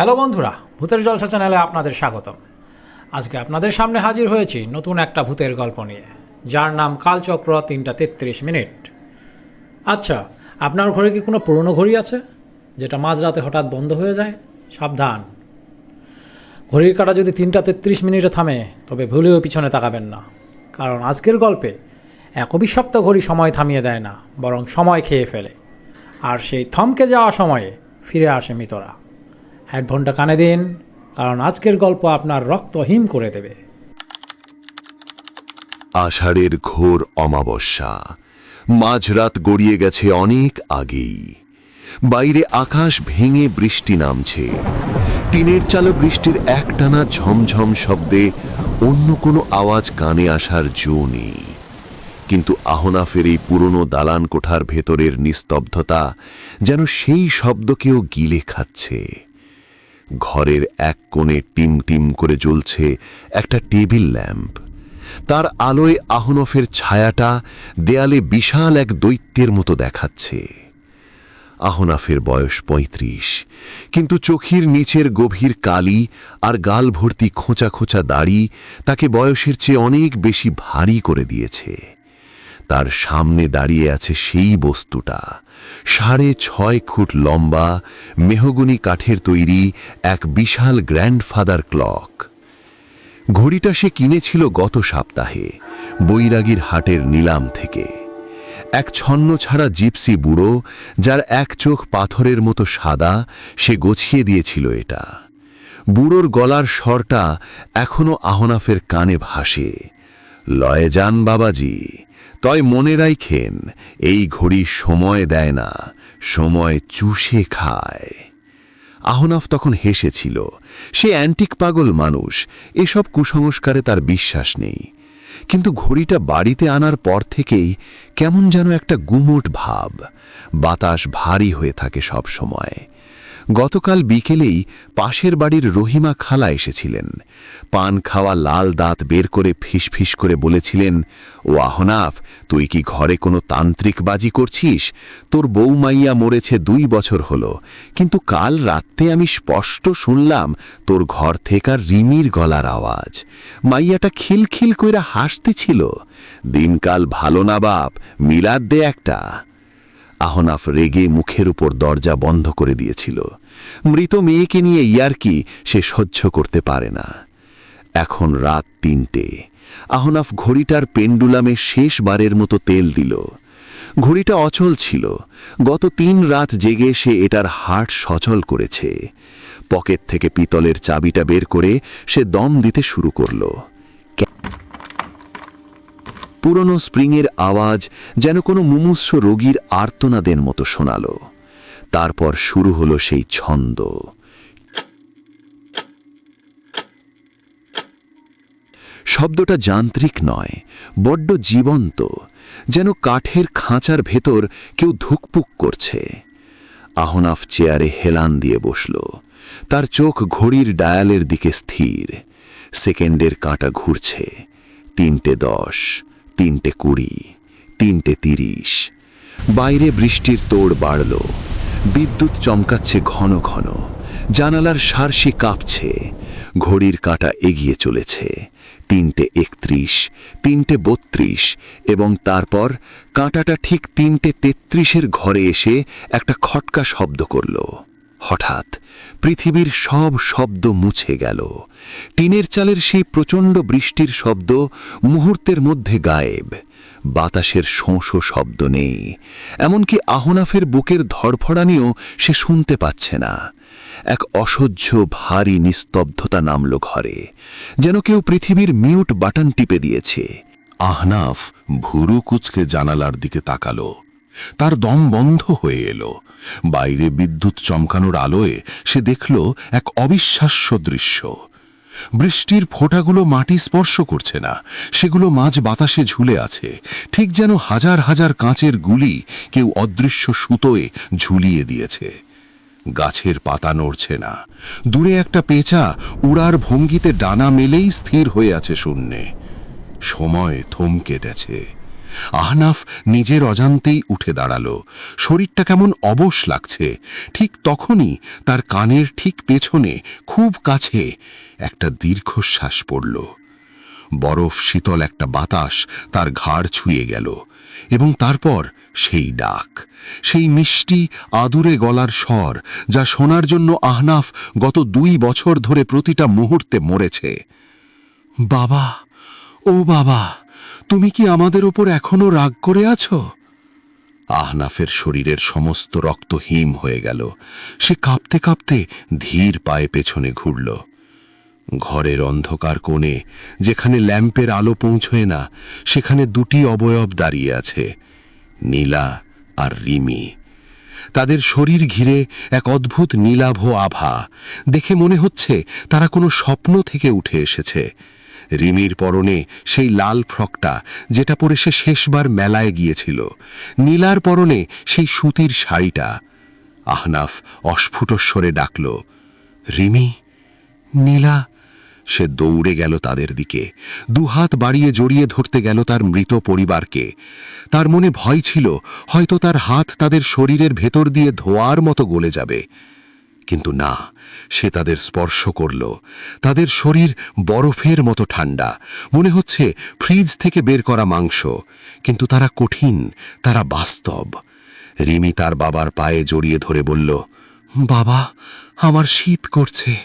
Hello বন্ধুরা, ভূতের জলসা চ্যানেলে আপনাদের স্বাগতম। আজকে আপনাদের সামনে হাজির হয়েছি নতুন একটা ভূতের গল্প নিয়ে, যার নাম কালচক্র তিনটা তেত্রিশ মিনিট। আচ্ছা আপনার ঘরে কি কোনো পুরনো ঘড়ি আছে, যেটা মাঝরাতে হঠাৎ বন্ধ হয়ে যায়? সাবধান। ঘড়ির কাটা যদি তিনটা তেত্রিশ মিনিটে থামে, তবে ভুলেও পিছনে তাকাবেন না। কারণ আজকের গল্পে এক অভিশপ্ত ঘড়ি সময় থামিয়ে দেয় না, বরং সময় খেয়ে ফেলে। আর সেই থমকে যাওয়া সময়ে ফিরে আসে মৃতরা। হেডফোনটা কানে দিন, কারণ আজকের গল্প আপনার রক্ত হিম করে দেবে। আষাঢ়ের ঘোর অমাবস্যা, মাঝরাত গড়িয়ে গেছে অনেক আগেই। বাইরে আকাশ ভেঙে বৃষ্টি নামছে, টিনের চালো বৃষ্টির একটানা ঝমঝম শব্দে অন্য কোনো আওয়াজ কানে আসার জো নেই। কিন্তু আহনাফের এই পুরনো দালান কোঠার ভেতরের নিস্তব্ধতা যেন সেই শব্দকেও গিলে খাচ্ছে। ঘরের এক কোণে টিম টিম করে জ্বলছে একটা টেবিল ল্যাম্প। তার আলোয় আহনফের ছায়াটা দেয়ালে বিশাল এক দৈত্যের মতো দেখাচ্ছে। আহনাফের বয়স পঁয়ত্রিশ, কিন্তু চোখের নিচের গভীর কালি আর গাল ভর্তি খোঁচা খোঁচা দাড়ি তাকে বয়সের চেয়ে অনেক বেশি ভারী করে দিয়েছে। তার সামনে দাঁড়িয়ে আছে সেই বস্তুটা। সাড়ে ছয় ফুট লম্বা, মেহগুনি কাঠের তৈরি এক বিশাল গ্র্যান্ডফাদার ক্লক। ঘড়িটা সে কিনেছিল গত সপ্তাহে, বৈরাগীর হাটের নিলাম থেকে। এক ছন্ন ছাড়া জিপসি বুড়ো, যার এক চোখ পাথরের মতো সাদা, সে গছিয়ে দিয়েছিল এটা। বুড়োর গলার স্বরটা এখনও আহনাফের কানে ভাসে। লয়ে যান বাবাজি। তয় মনে রাইখেন, এই ঘড়ি সময় দেয় না, সময় চুষে খায়। আহনাফ তখন হেসেছিল, সে অ্যান্টিক পাগল মানুষ, এসব কুসংস্কারে তার বিশ্বাস নেই। কিন্তু ঘড়িটা বাড়িতে আনার পর থেকেই কেমন যেন একটা গুমোট ভাব, বাতাস ভারী হয়ে থাকে সব সময়। গতকাল বিকেলেই পাশের বাড়ির রহিমা খালা এসেছিলেন। পান খাওয়া লাল দাঁত বের করে ফিসফিস করে বলেছিলেন, ও আহনাফ, তুই কি ঘরে কোনো তান্ত্রিক বাজি করছিস? তোর বউ মাইয়া মরেছে দুই বছর হলো। কিন্তু কাল রাত্রে আমি স্পষ্ট শুনলাম তোর ঘর থেকার রিমির গলার আওয়াজ। মাইয়াটা খিলখিল কইরা হাসতেছিল। দিনকাল ভালো না বাপ, মিলাদ দে একটা। আহনাফ রেগে মুখের উপর দরজা বন্ধ করে দিয়েছিল। মৃত মেয়েকে নিয়ে ইয়ারকি সে সহ্য করতে পারে না। এখন রাত তিনটে। আহনাফ ঘড়িটার পেন্ডুলামে শেষবারের মতো তেল দিল। ঘড়িটা অচল ছিল। গত তিন রাত জেগে সে এটার হাট সচল করেছে। পকেট থেকে পিতলের চাবিটা বের করে সে দম দিতে শুরু করল। পুরনো স্প্রিংয়ের আওয়াজ যেন কোনো মুমূর্ষ রোগীর আর্তনাদের মতো শোনাল। তারপর শুরু হলো সেই ছন্দ। শব্দটা যান্ত্রিক নয়, বড্ড জীবন্ত, যেন কাঠের খাঁচার ভেতর কেউ ধুকপুক করছে। আহনাফ চেয়ারে হেলান দিয়ে বসল। তার চোখ ঘড়ির ডায়ালের দিকে স্থির। সেকেন্ডের কাঁটা ঘুরছে। তিনটে দশ। তিনটে কুড়ি, তিনটে তিরিশ। বাইরে বৃষ্টির তোড় বাড়ল, বিদ্যুৎ চমকাচ্ছে ঘন ঘন, জানালার সারসি কাঁপছে, ঘড়ির কাঁটা এগিয়ে চলেছে, তিনটে একত্রিশ, তিনটে বত্রিশ এবং তারপর কাঁটাটা ঠিক তিনটে তেত্রিশের ঘরে এসে একটা খটকা শব্দ করল। হঠাৎ পৃথিবীর সব শব্দ মুছে গেল। টিনের চালের সেই প্রচণ্ড বৃষ্টির শব্দ মুহূর্তের মধ্যে গায়েব। বাতাসের শোঁশো শব্দ নেই। এমনকি আহনাফের বুকের ধরফড়ানিও সে শুনতে পাচ্ছে না। এক অসহ্য, ভারী নিস্তব্ধতা নামল ঘরে, যেন কেউ পৃথিবীর মিউট বাটন টিপে দিয়েছে। আহনাফ ভুরু কুচকে জানালার দিকে তাকালো। তার দম বন্ধ হয়ে এলো। বাইরে বিদ্যুৎ চমকানোর আলোয় সে দেখল এক অবিশ্বাস্য দৃশ্য। বৃষ্টির ফোঁটাগুলো মাটি স্পর্শ করছে না, সেগুলো মাঝ বাতাসে ঝুলে আছে, ঠিক যেন হাজার হাজার কাঁচের গুলি কেউ অদৃশ্য সুতোয় ঝুলিয়ে দিয়েছে। গাছের পাতা নড়ছে না, দূরে একটা পেঁচা উড়ার ভঙ্গিতে ডানা মেলেই স্থির হয়ে আছে শূন্যে। সময় থমকে গেছে। আহনাফ নিজের অজান্তেই উঠে দাঁড়াল। শরীরটা কেমন অবশ লাগছে। ঠিক তখনই তার কানের ঠিক পেছনে খুব কাছে একটা দীর্ঘশ্বাস পড়ল। বরফ, শীতল একটা বাতাস তার ঘাড় ছুঁয়ে গেল এবং তারপর সেই ডাক, সেই মিষ্টি, আদুরে গলার স্বর যা শোনার জন্য আহনাফ গত দুই বছর ধরে প্রতিটা মুহূর্তে মরেছে। বাবা, ও বাবা! তুমি কি আমাদের ওপর এখনও রাগ করে আছো? আহনাফের শরীরের সমস্ত রক্ত হিম হয়ে গেল। সে কাঁপতে কাঁপতে ধীর পায়ে পেছনে ঘুরল। ঘরের অন্ধকার কোণে, যেখানে ল্যাম্পের আলো পৌঁছয় না, সেখানে দুটি অবয়ব দাঁড়িয়ে আছে, নীলা আর রিমি। তাদের শরীর ঘিরে এক অদ্ভুত নীলাভ আভা। দেখে মনে হচ্ছে তারা কোনো স্বপ্ন থেকে উঠে এসেছে। রিমির পরনে সেই লাল ফ্রকটা যেটা পরে সে শেষবার মেলায় গিয়েছিল। নীলার পরনে সেই সুতির শাড়িটা। আহনাফ অস্ফুটস্বরে ডাকল, রিমি, নীলা। সে দৌড়ে গেল তাদের দিকে। দুহাত বাড়িয়ে জড়িয়ে ধরতে গেল তার মৃত পরিবারকে। তার মনে ভয় ছিল, হয়তো তার হাত তাদের শরীরের ভেতর দিয়ে ধোয়ার মতো গলে যাবে। কিন্তু না, সে তাদের স্পর্শ করল। তাদের শরীর বরফের মতো ঠান্ডা। মনে হচ্ছে ফ্রিজ থেকে বের করা মাংস। কিন্তু তারা কঠিন, তারা বাস্তব। রিমি তার বাবার পায়ে জড়িয়ে ধরে বলল, বাবা, আমার শীত করছে।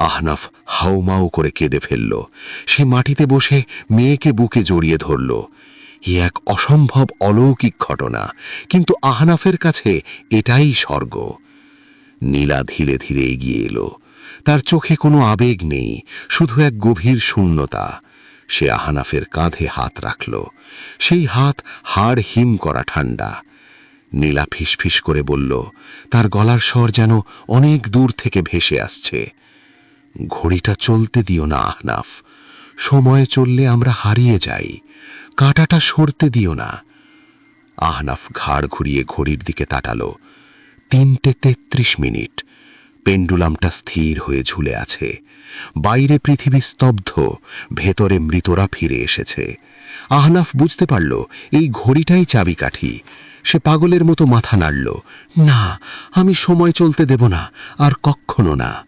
আহনাফ হাউমাউ করে কেঁদে ফেলল। সে মাটিতে বসে মেয়েকে বুকে জড়িয়ে ধরল। এ এক অসম্ভব অলৌকিক ঘটনা। কিন্তু আহনাফের কাছে এটাই স্বর্গ। নীলা ধীরে ধীরে এগিয়ে এলো। তার চোখে কোনো আবেগ নেই, শুধু এক গভীর শূন্যতা। সে আহানাফের কাঁধে হাত রাখল। সেই হাত হাড় হিম করা ঠান্ডা। নীলা ফিসফিস করে বলল, তার গলার স্বর যেন অনেক দূর থেকে ভেসে আসছে। ঘড়িটা চলতে দিও না, আহনাফ। সময় চললে আমরা হারিয়ে যাই। কাঁটাটা সরতে দিও না। আহনাফ ঘাড় ঘুরিয়ে ঘড়ির দিকে তাকালো। তিনটে তেত্রিশ মিনিট। পেন্ডুলামটা স্থির হয়ে ঝুলে আছে। বাইরে পৃথিবী স্তব্ধ, ভেতরে মৃতরা ফিরে এসেছে। আহনাফ বুঝতে পারল, এই ঘড়িটাই চাবিকাঠি। সে পাগলের মতো মাথা নাড়ল, না, আমি সময় চলতে দেব না, আর কক্ষণও না।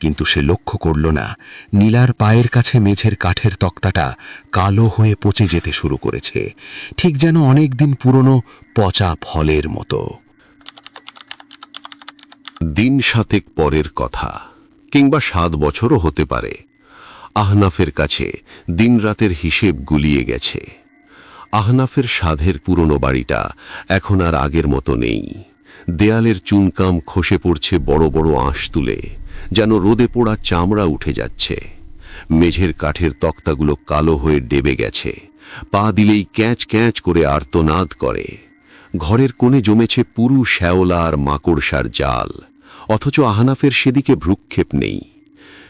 কিন্তু সে লক্ষ্য করল না, নীলার পায়ের কাছে মেঝের কাঠের তক্তাটা কালো হয়ে পচে যেতে শুরু করেছে, ঠিক যেন অনেক দিন পুরনো পচা ফলের মতো। দিন সাতেক পরের কথা, কিংবা সাত বছরও হতে পারে। আহনাফের কাছে দিনরাতের হিসেব গুলিয়ে গেছে। আহনাফের সাধের পুরনো বাড়িটা এখন আর আগের মতো নেই। দেয়ালের চুনকাম খসে পড়ছে বড় বড় আঁশ তুলে, যেন রোদে পোড়া চামড়া উঠে যাচ্ছে। মেঝের কাঠের তক্তাগুলো কালো হয়ে ডেবে গেছে। পা দিলেই ক্যাঁচ ক্যাঁচ করে আর্তনাদ করে। ঘরের কোণে জমেছে পুরু শ্যাওলা আর মাকড়সার জাল। অথচ আহনাফের সেদিকে ভ্রুক্ষেপ নেই।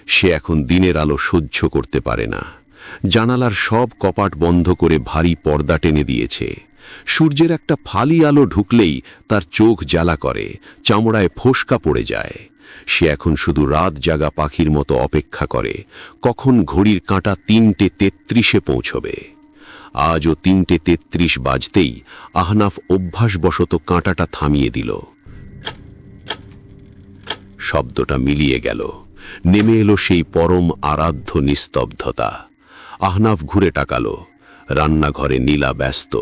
সে এখন দিনের আলো সহ্য করতে পারে না। জানালার সব কপাট বন্ধ করে ভারী পর্দা টেনে দিয়েছে। সূর্যের একটা ফালি আলো ঢুকলেই তার চোখ জ্বালা করে, চামড়ায় ফোসকা পড়ে যায়। সে এখন শুধু রাত জাগা পাখির মতো অপেক্ষা করে, কখন ঘড়ির কাঁটা তিনটে তেত্রিশে পৌঁছবে। আজও তিনটে তেত্রিশ বাজতেই আহনাফ অভ্যাসবশত কাঁটাটা থামিয়ে দিল। শব্দটা মিলিয়ে গেল। নেমে এলো সেই পরম আরাধ্য নিস্তব্ধতা। আহনাফ ঘুরে টাকালো রান্নাঘরে নীলা ব্যস্ত।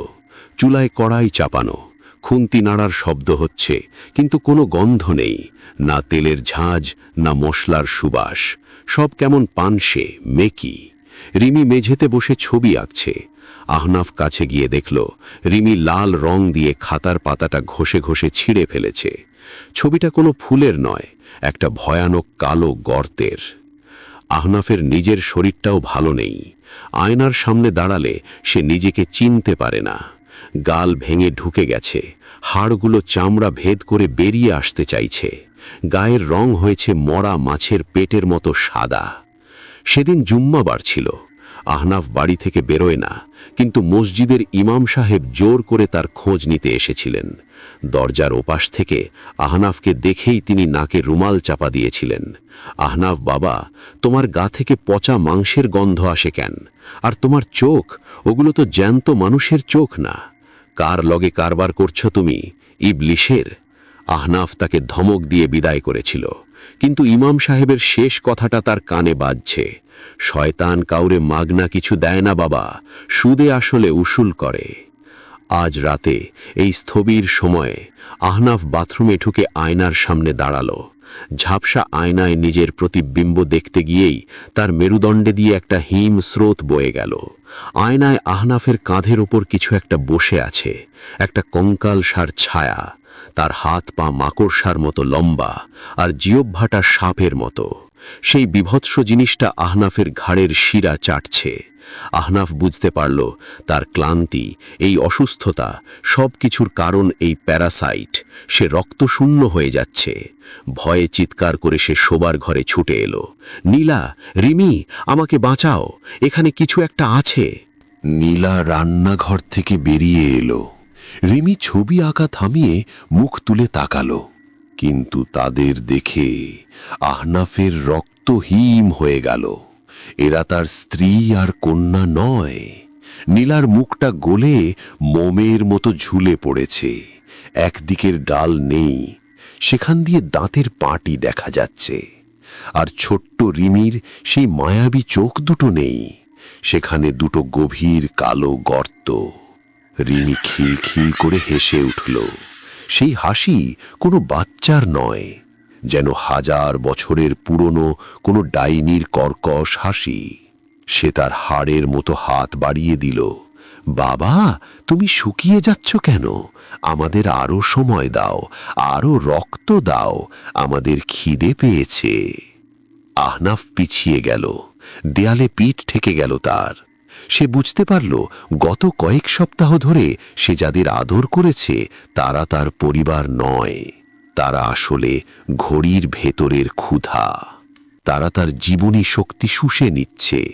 চুলায় কড়াই চাপানো। খুন্তি নাড়ার শব্দ হচ্ছে, কিন্তু কোনো গন্ধ নেই। না তেলের ঝাঁজ, না মশলার সুবাস। সব কেমন পানসে, মেকি। রিমি মেঝেতে বসে ছবি আঁকছে। আহনাফ কাছে গিয়ে দেখল, রিমি লাল রং দিয়ে খাতার পাতাটা ঘষে ঘষে ছিঁড়ে ফেলেছে। ছবিটা কোনো ফুলের নয়, একটা ভয়ানক কালো গর্তের। আহনাফের নিজের শরীরটাও ভালো নেই। আয়নার সামনে দাঁড়ালে সে নিজেকে চিনতে পারে না। গাল ভেঙে ঢুকে গেছে। হাড়গুলো চামড়া ভেদ করে বেরিয়ে আসতে চাইছে। গায়ের রং হয়েছে মরা মাছের পেটের মতো সাদা। সেদিন জুম্মাবার ছিল। আহনাফ বাড়ি থেকে বেরোয় না, কিন্তু মসজিদের ইমাম সাহেব জোর করে তার খোঁজ নিতে এসেছিলেন। দরজার ওপাশ থেকে আহনাফকে দেখেই তিনি নাকে রুমাল চাপা দিয়েছিলেন। আহনাফ, বাবা, তোমার গা থেকে পচা মাংসের গন্ধ আসে কেন? আর তোমার চোখ? ওগুলো তো জ্যান্ত মানুষের চোখ না। কার লগে কারবার করছ তুমি, ইবলিশের? আহনাফ তাকে ধমক দিয়ে বিদায় করেছিল, কিন্তু ইমাম সাহেবের শেষ কথাটা তার কানে বাজছে। শয়তান কাউরে মাগনা কিছু দেয় না বাবা, সুদে আসলে উসুল করে। আজ রাতে এই স্থবির সময়ে আহনাফ বাথরুমে ঢুকে আয়নার সামনে দাঁড়াল। ঝাপসা আয়নায় নিজের প্রতিবিম্ব দেখতে গিয়েই তার মেরুদণ্ডে দিয়ে একটা হিম স্রোত বয়ে গেল। আয়নায় আহনাফের কাঁধের ওপর কিছু একটা বসে আছে, একটা কঙ্কাল সার ছায়া। তার হাত পা মাকড়সার মতো লম্বা আর জিওভাটা সাপের মতো। সেই বিভৎস জিনিসটা আহনাফের ঘাড়ের শিরা চাটছে। আহনাফ বুঝতে পারল, তার ক্লান্তি, এই অসুস্থতা সব কিছুর কারণ এই প্যারাসাইট। সে রক্তশূন্য হয়ে যাচ্ছে। ভয়ে চিৎকার করে সে শোবার ঘরে ছুটে এলো। নীলা, রিমি, আমাকে বাঁচাও, এখানে কিছু একটা আছে। নীলা রান্নাঘর থেকে বেরিয়ে এলো। রিমি ছবি আঁকা থামিয়ে মুখ তুলে তাকালো। কিন্তু তাদের দেখে আহনাফের রক্ত হিম হয়ে গেল। এরা তার স্ত্রী আর কন্যা নয়। নীলার মুখটা গলে মোমের মতো ঝুলে পড়েছে। একদিকের ডাল নেই, সেখান দিয়ে দাঁতের পাটি দেখা যাচ্ছে। আর ছোট্ট রিমির সেই মায়াবী চোখ দুটো নেই। সেখানে দুটো গভীর কালো গর্ত। রিমি খিলখিল করে হেসে উঠল। সেই হাসি কোনো বাচ্চার নয়, যেন হাজার বছরের পুরনো কোনো ডাইনির কর্কশ হাসি। সে তার হাড়ের মতো হাত বাড়িয়ে দিল, বাবা, তুমি শুকিয়ে যাচ্ছ কেন? আমাদের আরও সময় দাও, আরও রক্ত দাও, আমাদের খিদে পেয়েছে। আহনাফ পিছিয়ে গেল, দেয়ালে পিঠ ঠেকে গেল তার। সে বুঝতে পারল, গত কয়েক সপ্তাহ ধরে সে যাদের আদর করেছে, তারা তার পরিবার নয়। তারা আসলে ঘড়ির ভেতরের ক্ষুধা। তারা তার জীবনী শক্তি শুষে নিচ্ছে।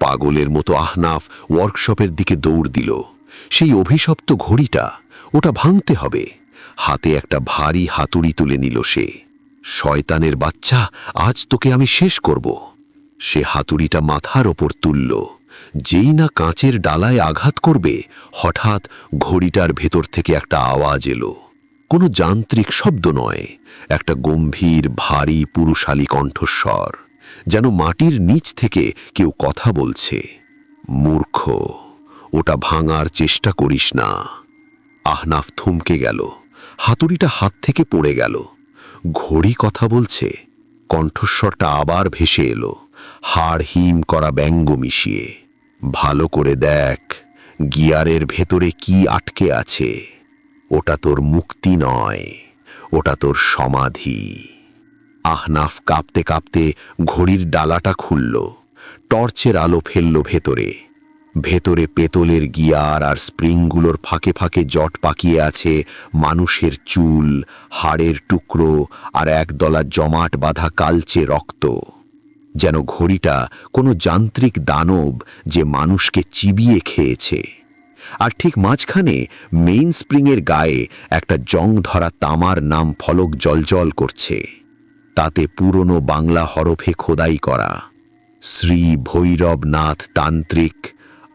পাগলের মতো আহনাফ ওয়ার্কশপের দিকে দৌড় দিল। সেই অভিশপ্ত ঘড়িটা, ওটা ভাঙতে হবে। হাতে একটা ভারী হাতুড়ি তুলে নিল সে। শয়তানের বাচ্চা, আজ তোকে আমি শেষ করব। সে হাতুড়িটা মাথার ওপর তুলল। যেই না কাঁচের ডালায় আঘাত করবে, হঠাৎ ঘড়িটার ভেতর থেকে একটা আওয়াজ এলো। কোনো যান্ত্রিক শব্দ নয়, একটা গম্ভীর, ভারী, পুরুষালী কণ্ঠস্বর, যেন মাটির নিচ থেকে কেউ কথা বলছে। মূর্খ, ওটা ভাঙার চেষ্টা করিস না। আহনাফ থমকে গেল, হাতুড়িটা হাত থেকে পড়ে গেল। ঘড়ি কথা বলছে, কণ্ঠস্বরটা আবার ভেসে এলো, হাড় হিম করা ব্যঙ্গ মিশিয়ে। ভালো করে দেখ, গিয়ারের ভেতরে কি আটকে আছে। ওটা তোর মুক্তি নয়, ওটা তোর সমাধি। আহনাফ কাঁপতে কাঁপতে ঘড়ির ডালাটা খুলল, টর্চের আলো ফেলল ভেতরে। ভেতরে পেতলের গিয়ার আর স্প্রিংগুলোর ফাঁকে ফাঁকে জট পাকিয়ে আছে মানুষের চুল, হাড়ের টুকরো আর একদলা জমাট বাঁধা কালচে রক্ত। যেন ঘড়িটা কোনো যান্ত্রিক দানব যে মানুষকে চিবিয়ে খেয়েছে। আর ঠিক মাঝখানে মেইন স্প্রিংয়ের গায়ে একটা জং ধরা তামার নাম ফলক জলজল করছে। তাতে পুরনো বাংলা হরফে খোদাই করা। শ্রী ভৈরবনাথ তান্ত্রিক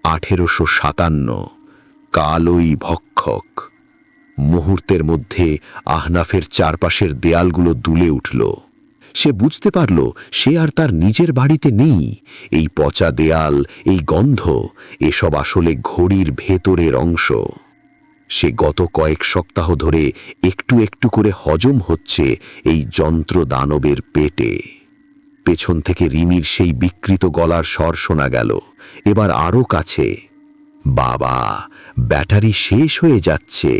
আঠেরোশো সাতান্ন, কালই ভক্ষক। মুহূর্তের মধ্যে আহনাফের চারপাশের দেয়ালগুলো দুলে উঠল। সে বুঝতে পারল সে আর তার নিজের বাড়িতে নেই। এই পচা দেয়াল, এই গন্ধ, এসব আসলে ঘড়ির ভেতরের অংশ। সে গত কয়েক সপ্তাহ ধরে একটু একটু করে হজম হচ্ছে এই যন্ত্র দানবের পেটে। পেছন থেকে রিমির সেই বিকৃত গলার স্বর শোনা গেল। এবার আরও কাছে, বাবা, ব্যাটারি শেষ হয়ে যাচ্ছে।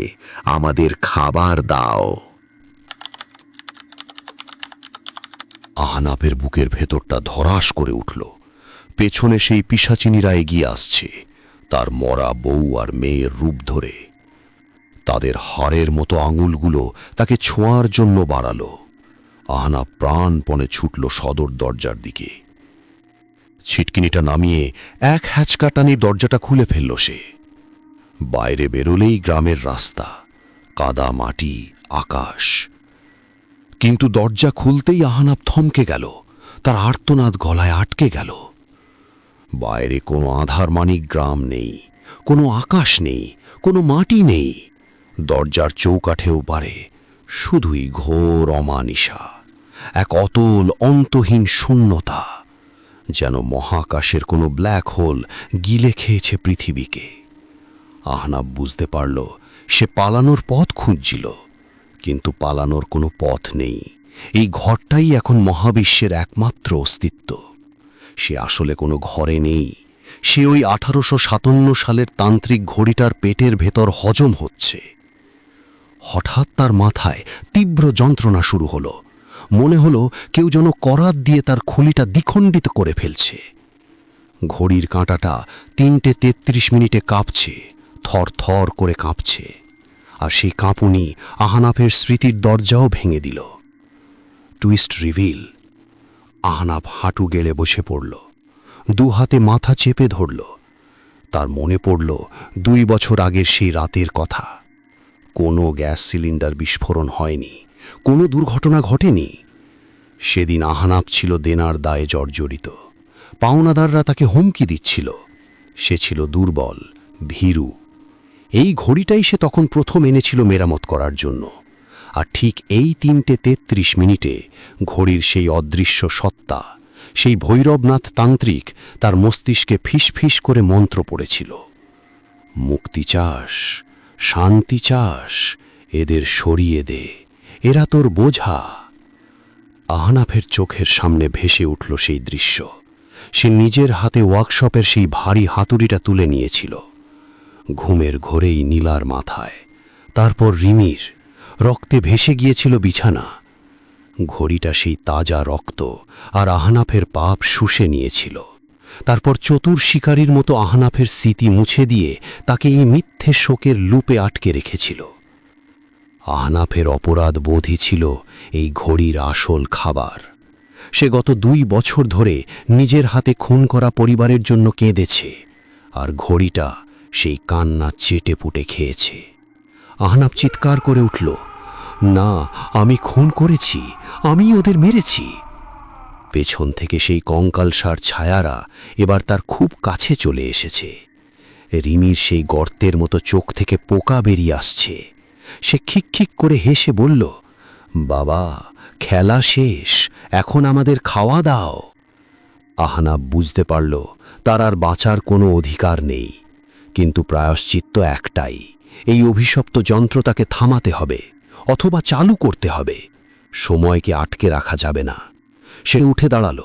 আমাদের খাবার দাও। আহানাপের বুকের ভেতরটা ধরাস করে উঠল। পেছনে সেই পিসাচিনীরা এগিয়ে আসছে, তার মরা বউ আর মেয়ের রূপ ধরে। তাদের হাড়ের মতো আঙুলগুলো তাকে ছোঁয়ার জন্য বাড়ালো। আহানা প্রাণপণে ছুটল সদর দরজার দিকে। ছিটকিনিটা নামিয়ে এক হ্যাচকা টানি দরজাটা খুলে ফেলল সে। বাইরে বেরোলেই গ্রামের রাস্তা, কাদা মাটি, আকাশ। কিন্তু দরজা খুলতেই আহানাব থমকে গেল। তার আর্তনাদ গলায় আটকে গেল। বাইরে কোনো আধার মানিক গ্রাম নেই, কোনো আকাশ নেই, কোনো মাটি নেই। দরজার চৌকাঠেও পারে শুধুই ঘোর অমানিসা এক অতল অন্তহীন শূন্যতা, যেন মহাকাশের কোনো ব্ল্যাক হোল গিলে খেয়েছে পৃথিবীকে। আহনাব বুঝতে পারল, সে পালানোর পথ খুঁজছিল। কিন্তু পালানোর কোনো পথ নেই। এই ঘরটাই এখন মহাবিশ্বের একমাত্র অস্তিত্ব। সে আসলে কোনো ঘরে নেই। সে ওই আঠারোশো সাতান্ন সালের তান্ত্রিক ঘড়িটার পেটের ভেতর হজম হচ্ছে। হঠাৎ তার মাথায় তীব্র যন্ত্রণা শুরু হলো। মনে হলো কেউ যেন করাত দিয়ে তার খুলিটা দ্বিখণ্ডিত করে ফেলছে। ঘড়ির কাঁটাটা তিনটে তেত্রিশ মিনিটে কাঁপছে থর থর করে কাঁপছে। আর সেই কাঁপুনি আহানাফের স্মৃতির দরজাও ভেঙে দিল। Twist reveal. আহনাফ হাঁটু গেড়ে বসে পড়ল। দু হাতে মাথা চেপে ধরল। তার মনে পড়ল দুই বছর আগের সেই রাতের কথা। কোনো গ্যাস সিলিন্ডার বিস্ফোরণ হয়নি। কোনো দুর্ঘটনা ঘটেনি। সেদিন আহানাপ ছিল দেনার দায়ে জর্জরিত। পাওনাদাররা তাকে হুমকি দিচ্ছিল। সে ছিল দুর্বল, ভীরু এই ঘড়িটাই সে তখন প্রথম এনেছিল মেরামত করার জন্য। আর ঠিক এই তিনটে তেত্রিশ মিনিটে ঘড়ির সেই অদৃশ্য সত্তা, সেই ভৈরবনাথ তান্ত্রিক তার মস্তিষ্কে ফিসফিস করে মন্ত্র পড়েছিল। মুক্তি চাস, শান্তি চাস, এদের সরিয়ে দে, এরা তোর বোঝা। আহনাফের চোখের সামনে ভেসে উঠল সেই দৃশ্য। সে নিজের হাতে ওয়ার্কশপের সেই ভারী হাতুড়িটা তুলে নিয়েছিল। ঘুমের ঘোরেই নীলার মাথায়। তারপর রিমির, রক্তে ভেসে গিয়েছিল বিছানা। ঘড়িটা সেই তাজা রক্ত আর আহনাফের পাপ শুষে নিয়েছিল। তারপর চতুর শিকারীর মতো আহনাফের স্মৃতি মুছে দিয়ে তাকে এই মিথ্যে শোকের লুপে আটকে রেখেছিল। আহনাফের অপরাধ বোধই ছিল এই ঘড়ির আসল খাবার। সে গত দুই বছর ধরে নিজের হাতে খুন করা পরিবারের জন্য কেঁদেছে। আর ঘড়িটা সেই কান্না চেটে পুটে খেয়েছে। আহনাফ চিৎকার করে উঠল, না, আমি খুন করেছি, আমি ওদের মেরেছি। পেছন থেকে সেই কঙ্কালসার ছায়ারা এবার তার খুব কাছে চলে এসেছে। রিমির সেই গর্তের মতো চোখ থেকে পোকা বেরিয়ে আসছে। সে খিকখিক করে হেসে বলল, বাবা, খেলা শেষ, এখন আমাদের খাওয়া দাও। আহনাব বুঝতে পারল, তার আর বাঁচার কোনো অধিকার নেই। কিন্তু প্রায়শ্চিত্ত একটাই। এই অভিশপ্ত যন্ত্র তাকে থামাতে হবে, অথবা চালু করতে হবে। সময়কে আটকে রাখা যাবে না। সে উঠে দাঁড়াল,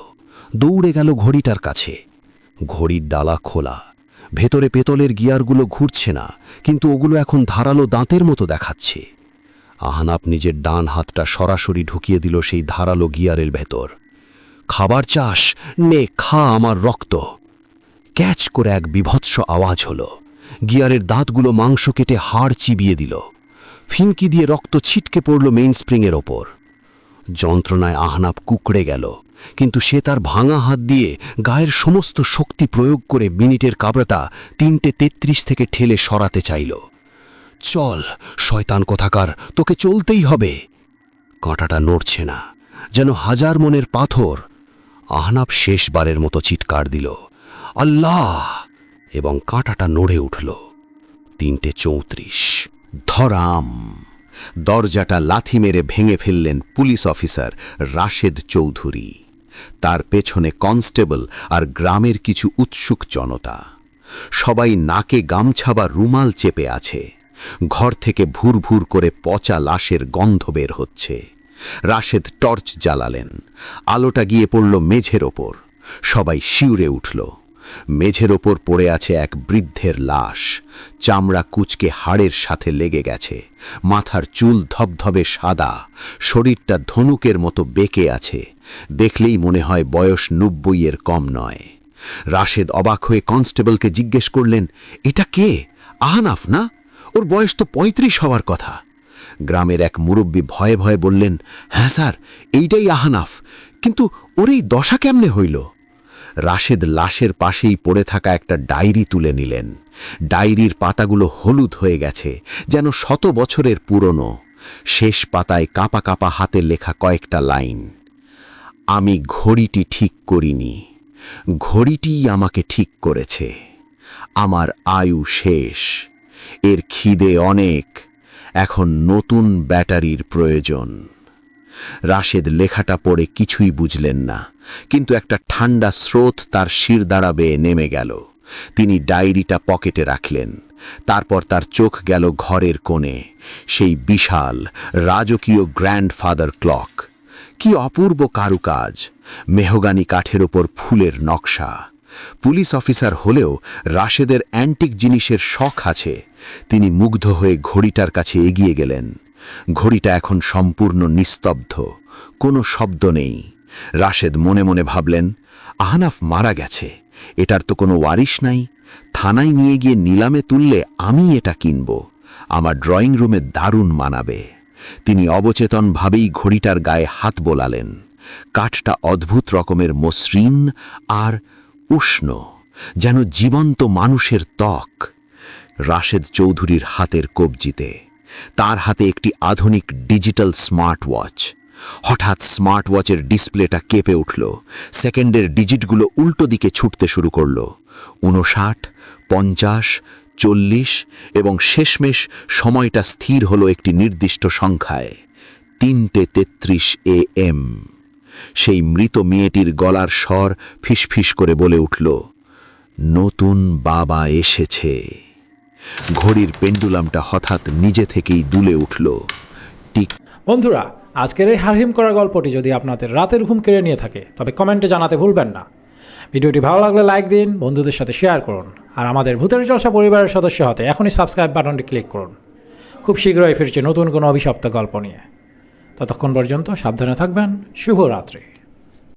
দৌড়ে গেল ঘড়িটার কাছে। ঘড়ির ডালা খোলা, ভেতরে পেতলের গিয়ারগুলো ঘুরছে না, কিন্তু ওগুলো এখন ধারালো দাঁতের মতো দেখাচ্ছে। আহানাপ নিজের ডান হাতটা সরাসরি ঢুকিয়ে দিল সেই ধারালো গিয়ারের ভেতর। খাবার চাস? নে, খা আমার রক্ত। ক্যাচ করে এক বিভৎস আওয়াজ হলো। গিয়ারের দাঁতগুলো মাংস কেটে হাড় চিবিয়ে দিল। ফিনকি দিয়ে রক্ত ছিটকে পড়ল মেইন স্প্রিংয়ের ওপর। যন্ত্রণায় আহনাপ কুকড়ে গেল, কিন্তু সে তার ভাঙা হাত দিয়ে গায়ের সমস্ত শক্তি প্রয়োগ করে মিনিটের কাবড়াটা তিনটে তেত্রিশ থেকে ঠেলে সরাতে চাইল। চল, শয়তান কথাকার, তোকে চলতেই হবে। কাঁটাটা নড়ছে না, যেন হাজার মনের পাথর। আহনাব শেষবারের মতো চিৎকার দিল, আল্লাহ! এবং কাঁটাটা নড়ে উঠল। তিনটে চৌত্রিশ। ধরাম! দরজাটা লাথি মেরে ভেঙে ফেললেন পুলিশ অফিসার রাশেদ চৌধুরী। তার পেছনে কনস্টেবল আর গ্রামের কিছু উৎসুক জনতা। সবাই নাকে গামছা বা রুমাল চেপে আছে। ঘর থেকে ভুর ভুর করে পচা লাশের গন্ধ বের হচ্ছে। রাশেদ টর্চ জ্বালালেন। আলোটা গিয়ে পড়ল মেঝের ওপর। সবাই শিউরে উঠল। মেঝের ওপর পড়ে আছে এক বৃদ্ধের লাশ। চামড়া কুচকে হাড়ের সাথে লেগে গেছে। মাথার চুল ধবধবে সাদা। শরীরটা ধনুকের মতো বেঁকে আছে। দেখলেই মনে হয় বয়স নব্বইয়ের কম নয়। রাশেদ অবাক হয়ে কনস্টেবলকে জিজ্ঞেস করলেন, এটা কে? আহানাফ না? ওর বয়স তো পঁয়ত্রিশ হওয়ার কথা। গ্রামের এক মুরব্বী ভয়ে ভয়ে বললেন হ্যাঁ স্যার, এইটাই আহানাফ। কিন্তু ওর এই দশা কেমনে হইল? রাশেদ লাশের পাশেই পড়ে থাকা একটা ডায়েরি তুলে নিলেন। ডায়েরির পাতাগুলো হলুদ হয়ে গেছে, যেন শত বছরের পুরনো। শেষ পাতায় কাঁপা কাঁপা হাতে লেখা কয়েকটা লাইন। আমি ঘড়িটি ঠিক করিনি। ঘড়িটিই আমাকে ঠিক করেছে। আমার আয়ু শেষ। এর খিদে অনেক। এখন নতুন ব্যাটারির প্রয়োজন। রাশেদ লেখাটা পড়ে কিছুই বুঝলেন না, কিন্তু একটা ঠান্ডা স্রোত তার শির দ্বারা বেয়ে নেমে গেল। তিনি ডায়েরিটা পকেটে রাখলেন। তারপর তার চোখ গেল ঘরের কোণে, সেই বিশাল, রাজকীয় গ্র্যান্ডফাদার ক্লক। কি অপূর্ব কারুকাজ, মেহগানি কাঠের ওপর ফুলের নকশা। পুলিশ অফিসার হলেও রাশেদের অ্যান্টিক জিনিসের শখ আছে। তিনি মুগ্ধ হয়ে ঘড়িটার কাছে এগিয়ে গেলেন। ঘড়িটা এখন সম্পূর্ণ নিস্তব্ধ, কোনো শব্দ নেই। রাশেদ মনে মনে ভাবলেন, আহনাফ মারা গেছে, এটার তো কোনো ওয়ারিশ নাই, থানায় নিয়ে গিয়ে নিলামে তুললে আমি এটা কিনব, আমার ড্রয়িং রুমে দারুণ মানাবে। তিনি অবচেতনভাবেই ঘড়িটার গায়ে হাত বোলালেন। কাঠটা অদ্ভুত রকমের মসৃণ আর উষ্ণ, যেন জীবন্ত মানুষের ত্বক। রাশেদ চৌধুরীর হাতের কবজিতে তার হাতে একটি আধুনিক ডিজিটাল স্মার্ট ওয়াচ হঠাৎ স্মার্ট ওয়াচের ডিসপ্লেটা কেঁপে উঠল। সেকেন্ডের ডিজিটগুলো উল্টো দিকে ছুটতে শুরু করল। উনষাট পঞ্চাশ, চল্লিশ এবং শেষমেশ সময়টা স্থির হলো একটি নির্দিষ্ট সংখ্যায়। তিনটে তেত্রিশ এ এম সেই মৃত মেয়েটির গলার স্বর ফিসফিস করে বলে উঠল, নতুন বাবা এসেছে। ঘড়ির পেন্ডুলামটা হঠাৎ নিজে থেকেই দুলে উঠল। টিক বন্ধুরা, আজকের এই হারহিম করা গল্পটি যদি আপনাদের রাতের ঘুম কেড়ে নিয়ে থাকে, তবে কমেন্টে জানাতে ভুলবেন না। ভিডিওটি ভালো লাগলে লাইক দিন, বন্ধুদের সাথে শেয়ার করুন, আর আমাদের ভূতের জলসা পরিবারের সদস্য হতে এখনই সাবস্ক্রাইব বাটনটি ক্লিক করুন। খুব শীঘ্রই ফিরছে নতুন কোনো অভিশপ্ত গল্প নিয়ে। ততক্ষণ পর্যন্ত সাবধানে থাকবেন, শুভরাত্রি।